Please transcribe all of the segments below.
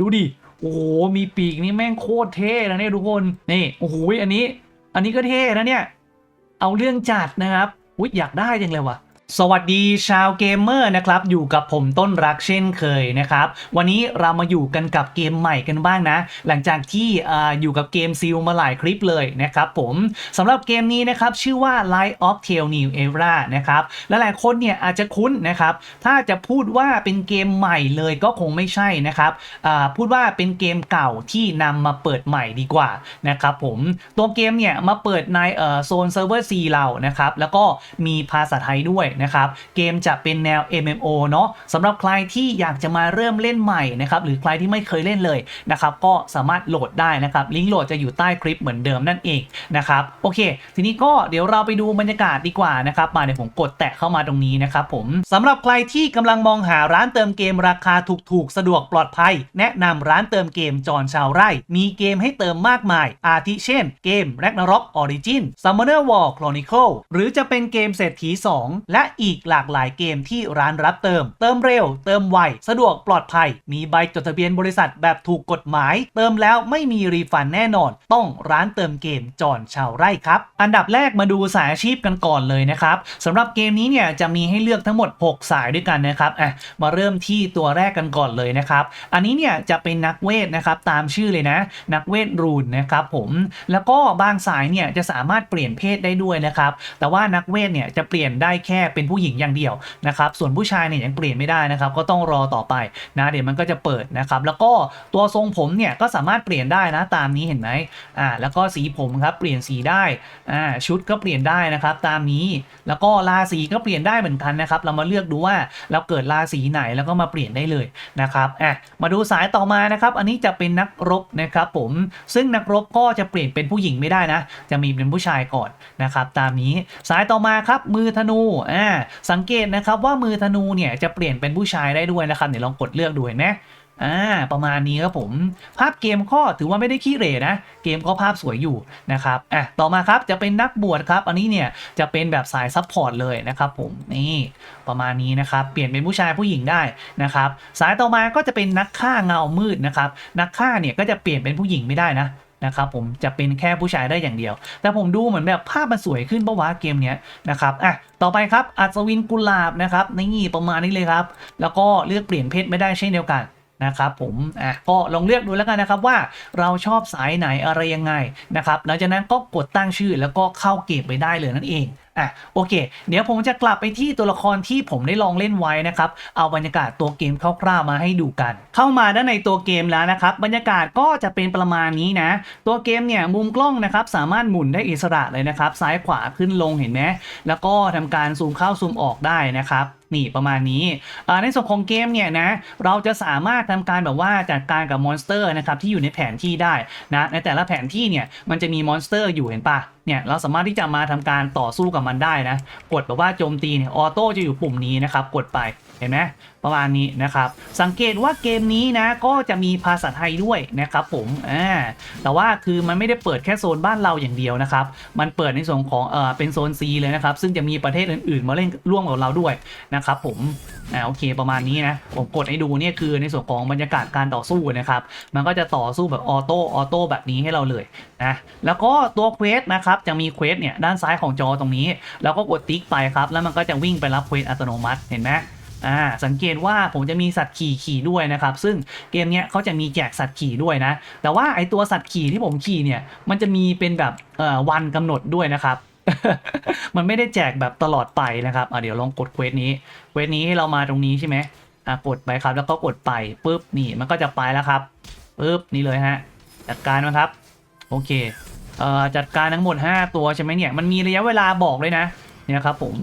ดูดิ โอ้โห มีปีกนี่แม่งโคตรเท่นะเนี่ยทุกคน นี่ โอ้โห อันนี้ อันนี้ก็เท่นะเนี่ย เอาเรื่องจัดนะครับ อุ้ยอยากได้จังเลยว่ะ สวัสดีชาวเกมเมอร์นะครับ อยู่กับผมต้นรักเช่นเคยนะครับ วันนี้เรามาอยู่กันกับเกมใหม่กันบ้างนะ หลังจากที่ออยู่กับเกมซิลมาหลายคลิปเลยนะครับผมสำหรับเกมนี้นะครับ ชื่อว่า Light of Tail New Era นะครับและหลายคนเนี่ยอาจจะคุ้นนะครับ ถ้าจะพูดว่าเป็นเกมใหม่เลยก็คงไม่ใช่นะครับพูดว่าเป็นเกมเก่าที่นำมาเปิดใหม่ดีกว่านะครับผมตัวเกมเนี่ยมาเปิดในโซนเซิร์ฟเวอร์ C เรานะครับแล้วก็มีภาษาไทยด้วยนะครับ เกมจะเป็นแนว MMO เนาะสำหรับใครที่อยากจะมาเริ่มเล่นใหม่นะครับหรือใครที่ไม่เคยเล่นเลยนะครับก็สามารถโหลดได้นะครับลิงก์โหลดจะอยู่ใต้คลิปเหมือนเดิมนั่นเองนะครับโอเค ทีนี้ก็เดี๋ยวเราไปดูบรรยากาศดีกว่านะครับมาเดี๋ยวผมกดแตะเข้ามาตรงนี้นะครับผมสำหรับใครที่กำลังมองหาร้านเติมเกมราคาถูกๆ สะดวกปลอดภัย แนะนำร้านเติมเกมจอนชาวไร่ มีเกมให้เติมมากมาย อาทิเช่น เกม Ragnarok Origin Summoner War Chronicle หรือจะเป็นเกมเศรษฐี 2 และอีกหลากหลายเกมที่ร้านรับเติม เติมเร็ว เติมไว สะดวกปลอดภัย มีใบจดทะเบียนบริษัทแบบถูกกฎหมาย เติมแล้วไม่มีรีฟันแน่นอน ต้องร้านเติมเกมจอนชาวไร่ครับ อันดับแรกมาดูสายอาชีพกันก่อนเลยนะครับสำหรับเกมนี้เนี่ยจะมีให้เลือกทั้งหมด 6 สายด้วยกันนะครับอะมาเริ่มที่ตัวแรกกันก่อนเลยนะครับอันนี้เนี่ยจะเป็นนักเวทนะครับตามชื่อเลยนะ นักเวทรูนนะครับผมแล้วก็บางสายเนี่ยจะสามารถเปลี่ยนเพศได้ด้วยนะครับแต่ว่านักเวทเนี่ยจะเปลี่ยนได้แค่เป็นผู้หญิงอย่างเดียวนะครับส่วนผู้ชายเนี่ยยังเปลี่ยนไม่ได้นะครับก็ต้องรอต่อไปนะเดี๋ยวมันก็จะเปิดนะครับแล้วก็ตัวทรงผมเนี่ยก็สามารถเปลี่ยนได้นะตามนี้เห็นไหมอ่าแล้วก็สีผมครับเปลี่ยนสีได้อ่าชุดก็เปลี่ยนได้นะครับตามนี้แล้วก็ราศีก็เปลี่ยนได้เหมือนกันนะครับเรามาเลือกดูว่าเราเกิดราศีไหนแล้วก็มาเปลี่ยนได้เลยนะครับอะมาดูสายต่อมานะครับอันนี้จะเป็นนักรบนะครับผมซึ่งนักรบก็จะเปลี่ยนเป็นผู้หญิงไม่ได้นะ จะมีเป็นผู้ชายก่อนนะครับตามนี้สายต่อมาครับมือธนูอ่าสังเกตนะครับว่ามือธนูเนี่ยจะเปลี่ยนเป็นผู้ชายได้ด้วยนะครับเดี๋ยวลองกดเลือกดูเห็นไหมอ่าประมาณนี้ครับผม ภาพเกมก็ถือว่าไม่ได้ขี้เหร่นะ เกมก็ภาพสวยอยู่นะครับอะต่อมาครับจะเป็นนักบวชครับ อันนี้เนี่ยจะเป็นแบบสายซับพอร์ตเลยนะครับผมนี่ประมาณนี้นะครับเปลี่ยนเป็นผู้ชายผู้หญิงได้นะครับ สายต่อมาก็จะเป็นนักฆ่าเงามืดนะครับนักฆ่าเนี่ยก็จะเปลี่ยนเป็นผู้หญิงไม่ได้นะ นะครับผมจะเป็นแค่ผู้ชายได้อย่างเดียว แต่ผมดูเหมือนแบบภาพมันสวยขึ้นปะวะเกมเนี้ยนะครับอะต่อไปครับอัศวินกุหลาบนะครับนี่ประมาณนี้เลยครับ แล้วก็เลือกเปลี่ยนเพศไม่ได้เช่นเดียวกันนะครับผมอะก็ลองเลือกดูแล้วกันนะครับว่าเราชอบสายไหนอะไรยังไงนะครับหลังจากนั้นก็กดตั้งชื่อแล้วก็เข้าเกมไปได้เลยนั่นเอง อะโอเค เดี๋ยวผมจะกลับไปที่ตัวละครที่ผมได้ลองเล่นไว้นะครับ เอาบรรยากาศตัวเกมคร่าวๆมาให้ดูกัน เข้ามาด้านในตัวเกมแล้วนะครับ บรรยากาศก็จะเป็นประมาณนี้นะ ตัวเกมเนี่ยมุมกล้องนะครับสามารถหมุนได้อิสระเลยนะครับ ซ้ายขวาขึ้นลงเห็นไหมแล้วก็ทำการซูมเข้าซูมออกได้นะครับนี่ประมาณนี้ในส่วนของเกมเนี่ยนะเราจะสามารถทำการแบบว่าจัดการกับมอนสเตอร์นะครับที่อยู่ในแผนที่ได้นะในแต่ละแผนที่เนี่ยมันจะมีมอนสเตอร์อยู่เห็นปะเนี่ยเราสามารถที่จะมาทำการต่อสู้กับมันได้นะ กดแบบว่าโจมตีเนี่ยออโต้จะอยู่ปุ่มนี้นะครับกดไปเห็นไหม ประมาณนี้นะครับ สังเกตว่าเกมนี้นะก็จะมีภาษาไทยด้วยนะครับผมอ่าแต่ว่าคือมันไม่ได้เปิดแค่โซนบ้านเราอย่างเดียวนะครับ มันเปิดในส่วนของเออเป็นโซน C เลยนะครับ ซึ่งจะมีประเทศอื่นๆ มาเล่นร่วมกับเราด้วยนะครับผมอ่าโอเคประมาณนี้นะผมกดให้ดูเนี่ยคือในส่วนของบรรยากาศการต่อสู้นะครับ มันก็จะต่อสู้แบบออโต้ออโต้แบบนี้ให้เราเลยนะแล้วก็ตัวเควสนะครับจะมีเควสเนี่ยด้านซ้ายของจอตรงนี้ แล้วก็กดติ๊กไปครับ แล้วมันก็จะวิ่งไปรับเควสอัตโนมัติเห็นไหม อ่าสังเกตว่าผมจะมีสัตว์ขี่ขี่ด้วยนะครับ ซึ่งเกมเนี้ยเขาจะมีแจกสัตว์ขี่ด้วยนะ แต่ว่าไอตัวสัตว์ขี่ที่ผมขี่เนี่ยมันจะมีเป็นแบบเอ่อวันกำหนดด้วยนะครับมันไม่ได้แจกแบบตลอดไปนะครับอะเดี๋ยวลองกดเควสนี้เควสนี้ให้เรามาตรงนี้ใช่ไหมอะกดไปครับ แล้วก็กดไปปุ๊บนี่มันก็จะไปแล้วครับปุ๊บนี่เลยฮะจัดการมันครับ โอเคเอ่อจัดการทั้งหมด 5 ตัวใช่ไหมเนี่ยมันมีระยะเวลาบอกเลยนะเนี่ยครับผม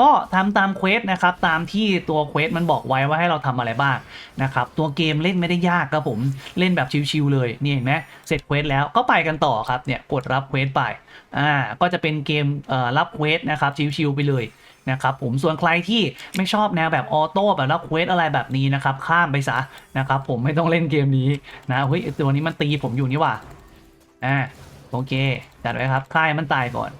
ก็ทำตามเควสนะครับตามที่ตัวเควสมันบอกไว้ว่าให้เราทำอะไรบ้างนะครับตัวเกมเล่นไม่ได้ยากครับผมเล่นแบบชิวๆเลยนี่เห็นไหมเสร็จเควสแล้วก็ไปกันต่อครับเนี่ยกดรับเควสไปอ่าก็จะเป็นเกมเอ่อรับเควสนะครับชิวๆไปเลยนะครับผมส่วนใครที่ไม่ชอบแนวแบบออโต้แบบรับเควสอะไรแบบนี้นะครับข้ามไปซะนะครับผมไม่ต้องเล่นเกมนี้นะเฮ้ยตัวนี้มันตีผมอยู่นี่หว่าอ่าโอเคจัดไว้ครับค่ายมันตายก่อน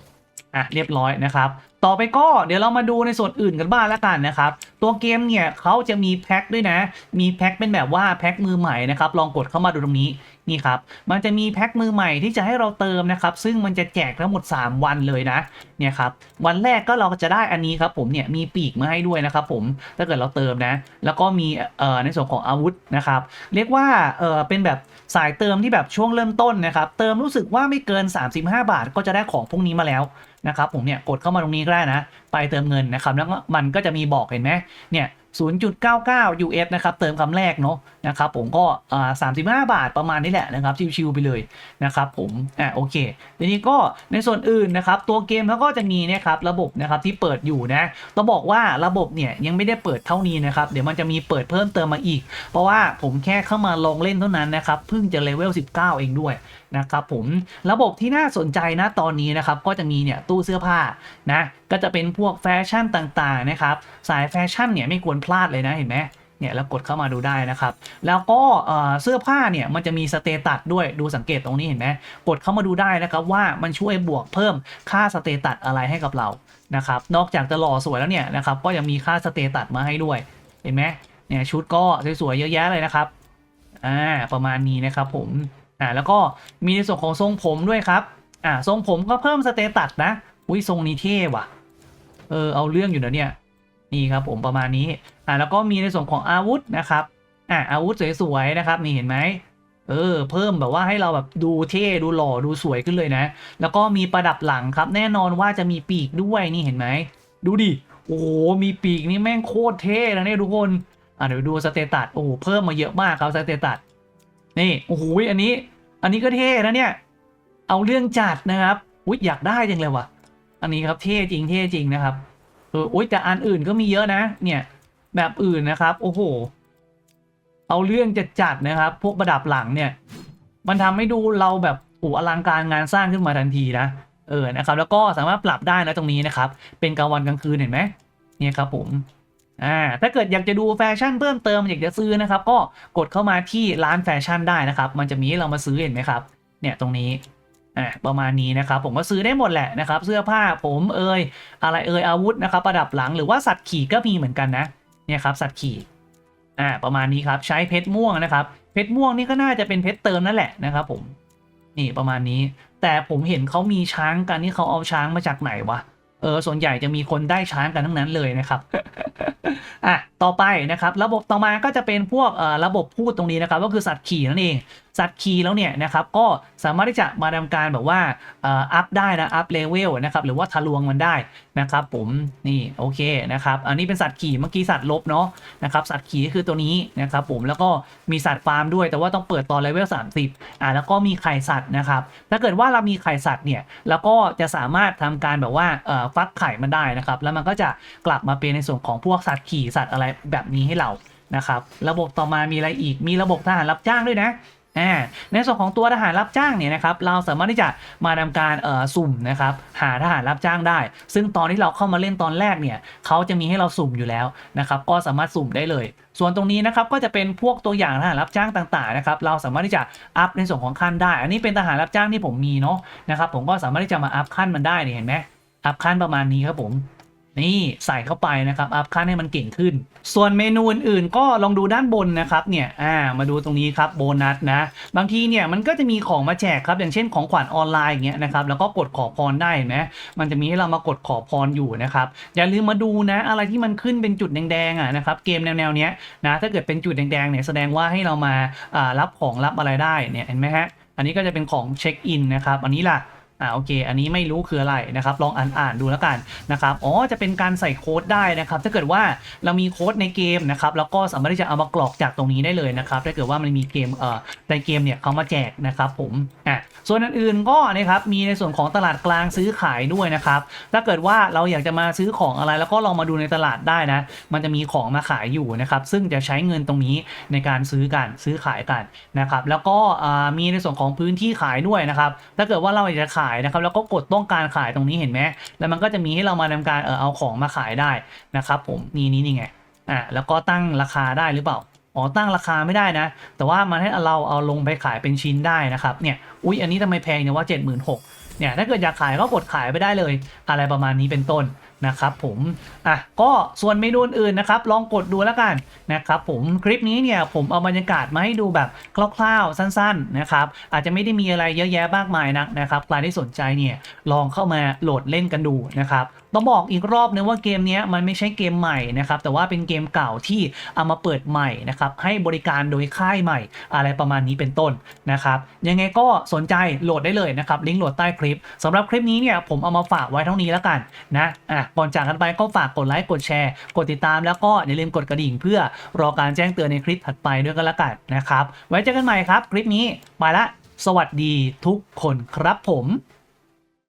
อะเรียบร้อยนะครับ ต่อไปก็เดี๋ยวเรามาดูในส่วนอื่นกันบ้างแล้วกันนะครับ ตัวเกมเนี่ยเขาจะมีแพ็คด้วยนะ มีแพ็คเป็นแบบว่าแพ็คมือใหม่นะครับ ลองกดเข้ามาดูตรงนี้นี่ครับ มันจะมีแพ็คมือใหม่ที่จะให้เราเติมนะครับ ซึ่งมันจะแจกทั้งหมด 3 วันเลยนะ เนี่ยครับ วันแรกก็เราจะได้อันนี้ครับผมเนี่ยมีปีกมาให้ด้วยนะครับผม ถ้าเกิดเราเติมนะ แล้วก็มีเอ่อในส่วนของอาวุธนะครับ เรียกว่าเออเป็นแบบ สายเติมที่แบบช่วงเริ่มต้นนะครับ เติมรู้สึกว่าไม่เกิน 35 บาท ก็จะได้ของพวกนี้มาแล้วนะครับผมเนี่ยกดเข้ามาตรงนี้ก็ได้นะ ไปเติมเงินนะครับ แล้วก็มันก็จะมีบอกเห็นไหมเนี่ย 0.99 US นะครับเติมคำแรกเนาะนะครับผมก็อ่า35 บาทประมาณนี้แหละนะครับชิวๆไปเลยนะครับผมอะโอเคทีนี้ก็ในส่วนอื่นนะครับตัวเกมแล้วก็จะมีนะครับระบบนะครับที่เปิดอยู่นะต้องบอกว่าระบบเนี่ยยังไม่ได้เปิดเท่านี้นะครับเดี๋ยวมันจะมีเปิดเพิ่มเติมมาอีก เพราะว่าผมแค่เข้ามาลองเล่นเท่านั้นนะครับเพิ่งจะเลเวล19 เองด้วย นะครับผมระบบที่น่าสนใจนะตอนนี้นะครับก็จะมีเนี่ยตู้เสื้อผ้านะก็จะเป็นพวกแฟชั่นต่างๆนะครับสายแฟชั่นเนี่ยไม่ควรพลาดเลยนะเห็นไหมเนี่ยแล้วกดเข้ามาดูได้นะครับ แล้วก็เสื้อผ้าเนี่ยมันจะมีสเตตัสด้วยดูสังเกตตรงนี้เห็นไหมกดเข้ามาดูได้นะครับว่ามันช่วยบวกเพิ่มค่าสเตตัสอะไรให้กับเรานะครับนอกจากจะหล่อสวยแล้วเนี่ยนะครับก็ยังมีค่าสเตตัสมาให้ด้วยเห็นไหมเนี่ยชุดก็สวยๆเยอะแยะเลยนะครับอ่าประมาณนี้นะครับผม อ่าแล้วก็มีในส่วนของทรงผมด้วยครับอ่าทรงผมก็เพิ่มสเตตัสนะอุ้ยทรงนี้เท่ว่ะเออเอาเรื่องอยู่นะเนี่ยนี่ครับผมประมาณนี้อ่าแล้วก็มีในส่วนของอาวุธนะครับอ่าอาวุธสวยๆนะครับนี่เห็นไหมเออเพิ่มแบบว่าให้เราแบบดูเท่ดูหล่อดูสวยขึ้นเลยนะ แล้วก็มีประดับหลังครับ แน่นอนว่าจะมีปีกด้วยนี่เห็นไหมดูดิโอ้โหมีปีกนี่แม่งโคตรเท่นะเนี่ยทุกคนอะเดี๋ยวดูสเตตัสโอ้โหเพิ่มมาเยอะมากครับสเตตัส นี่โอ้โหอันนี้ อันนี้ก็เท่นะเนี่ย เอาเรื่องจัดนะครับอุ้ยอยากได้จังเลยว่ะ อันนี้ครับเท่จริงเท่จริงนะครับเอออุ้ยแต่อันอื่นก็มีเยอะนะ เนี่ย แบบอื่นนะครับ โอ้โห เอาเรื่องจัดจัดนะครับ พวกประดับหลังเนี่ย มันทำให้ดูเราแบบโอ้อลังการงานสร้างขึ้นมาทันทีนะเออนะครับ แล้วก็สามารถปรับได้นะตรงนี้นะครับ เป็นกลางวันกลางคืนเห็นไหมเนี่ยครับผม อ่าถ้าเกิดอยากจะดูแฟชั่นเพิ่มเติมอยากจะซื้อนะครับ ก็กดเข้ามาที่ร้านแฟชั่นได้นะครับ มันจะมีให้เรามาซื้อเห็นไหมครับ เนี่ยตรงนี้อ่าประมาณนี้นะครับ ผมก็ซื้อได้หมดแหละนะครับ เสื้อผ้าผมเอ่ยอะไรเอ่ยอาวุธนะครับ ประดับหลังหรือว่าสัตว์ขี่ก็มีเหมือนกันนะเนี่ยครับสัตว์ขี่อ่าประมาณนี้ครับใช้เพชรม่วงนะครับเพชรม่วงนี่ก็น่าจะเป็นเพชรเติมนั่นแหละนะครับผมนี่ประมาณนี้ แต่ผมเห็นเขามีช้างกันนี่เขาเอาช้างมาจากไหนวะเออส่วนใหญ่จะมีคนได้ช้างกันทั้งนั้นเลยนะครับ อะต่อไปนะครับ ระบบต่อมาก็จะเป็นพวกระบบพูดตรงนี้นะครับ ก็คือสัตว์ขี่นั่นเอง สัตว์ขี่แล้วเนี่ยนะครับก็สามารถที่จะมาทำการแบบว่าอัพได้นะอัพเลเวลนะครับหรือว่าทะลวงมันได้นะครับผมนี่โอเคนะครับอันนี้เป็นสัตว์ขี่เมื่อกี้สัตว์ลบเนาะนะครับสัตว์ขี่ก็คือตัวนี้นะครับผมแล้วก็มีสัตว์ฟาร์มด้วยแต่ว่าต้องเปิดตอนเลเวล30อ่าแล้วก็มีไข่สัตว์นะครับถ้าเกิดว่าเรามีไข่สัตว์เนี่ยแล้วก็จะสามารถทำการแบบว่าฟักไข่มันได้นะครับแล้วมันก็จะกลับมาเป็นในส่วนของพวกสัตว์ขี่สัตว์อะไรแบบนี้ให้เรานะครับระบบต่อมามีอะไรอีกมีระบบทหารรับจ้างด้วยนะ อ่าในส่วนของตัวทหารรับจ้างเนี่ยนะครับเราสามารถที่จะมาทำการเอ่อสุ่มนะครับหาทหารรับจ้างได้ ซึ่งตอนที่เราเข้ามาเล่นตอนแรกเนี่ยเขาจะมีให้เราสุ่มอยู่แล้วนะครับก็สามารถสุ่มได้เลย ส่วนตรงนี้นะครับก็จะเป็นพวกตัวอย่างทหารรับจ้างต่างๆนะครับเราสามารถที่จะอัพในส่วนของขั้นได้ อันนี้เป็นทหารรับจ้างที่ผมมีเนาะนะครับผมก็สามารถที่จะมาอัพขั้นมันได้เนี่ยเห็นไหมอัพขั้นประมาณนี้ครับผม นี่ใส่เข้าไปนะครับ อัพขั้นให้มันเก่งขึ้น ส่วนเมนูอื่นๆ ก็ลองดูด้านบนนะครับเนี่ยอ่ามาดูตรงนี้ครับโบนัสนะ บางทีเนี่ยมันก็จะมีของมาแจกครับ อย่างเช่นของขวัญออนไลน์อย่างเงี้ยนะครับแล้วก็กดขอพรได้เห็นไหมมันจะมีให้เรามากดขอพรอยู่นะครับอย่าลืมมาดูนะ อะไรที่มันขึ้นเป็นจุดแดงๆอะนะครับเกมแนวๆเนี้ยนะถ้าเกิดเป็นจุดแดงๆเนี่ยแสดงว่าให้เรามารับของรับอะไรได้เนี่ยเห็นไหมฮะอันนี้ก็จะเป็นของเช็คอินนะครับอันนี้ล่ะ อ่าโอเค อันนี้ไม่รู้คืออะไรนะครับ ลองอ่านอ่านดูแล้วกันนะครับอ๋อจะเป็นการใส่โค้ดได้นะครับ ถ้าเกิดว่าเรามีโค้ดในเกมนะครับแล้วก็สามารถที่จะเอามากรอกจากตรงนี้ได้เลยนะครับถ้าเกิดว่ามันมีเกมเอ่อในเกมเนี่ยเขามาแจกนะครับผมอะส่วนอื่นๆก็นะครับมีในส่วนของตลาดกลางซื้อขายด้วยนะครับ ถ้าเกิดว่าเราอยากจะมาซื้อของอะไร แล้วก็ลองมาดูในตลาดได้นะ มันจะมีของมาขายอยู่นะครับ ซึ่งจะใช้เงินตรงนี้ในการซื้อกันซื้อขายกันนะครับ แล้วก็อ่ามีในส่วนของพื้นที่ขายด้วยนะครับ ถ้าเกิดว่าเราอยากจะขายนะครับแล้วก็กดต้องการขายตรงนี้เห็นไหมแล้วมันก็จะมีให้เรามาทำการเออเอาของมาขายได้นะครับผมนี่นี่นี่ไงอ่าแล้วก็ตั้งราคาได้หรือเปล่าอ๋อตั้งราคาไม่ได้นะ แต่ว่ามันให้เราเอาลงไปขายเป็นชิ้นได้นะครับเนี่ยอุ๊ยอันนี้ทำไมแพงเนี่ยว่า 76,000เนี่ยถ้าเกิดอยากขายก็กดขายไปได้เลย อะไรประมาณนี้เป็นต้น นะครับผมอะก็ส่วนเมนูอื่นนะครับ ลองกดดูแล้วกันนะครับผมคลิปนี้เนี่ยผมเอาบรรยากาศมาให้ดูแบบคร่าวๆสั้นๆนะครับอาจจะไม่ได้มีอะไรเยอะแยะมากมายนักนะครับใครที่สนใจเนี่ยลองเข้ามาโหลดเล่นกันดูนะครับ ต้องบอกอีกรอบนึงว่าเกมนี้มันไม่ใช่เกมใหม่นะครับแต่ว่าเป็นเกมเก่าที่เอามาเปิดใหม่นะครับให้บริการโดยค่ายใหม่อะไรประมาณนี้เป็นต้นนะครับยังไงก็สนใจโหลดได้เลยนะครับลิงก์โหลดใต้คลิปสำหรับคลิปนี้เนี่ยผมเอามาฝากไว้เท่านี้แล้วกันนะอะก่อนจากกันไปก็ฝากกดไลค์กดแชร์ กดติดตามแล้วก็อย่าลืมกดกระดิ่ง เพื่อรอการแจ้งเตือนในคลิปถัดไปด้วยกันละกันนะครับไว้เจอกันใหม่ครับ คลิปนี้ไปละ สวัสดีทุกคนครับผม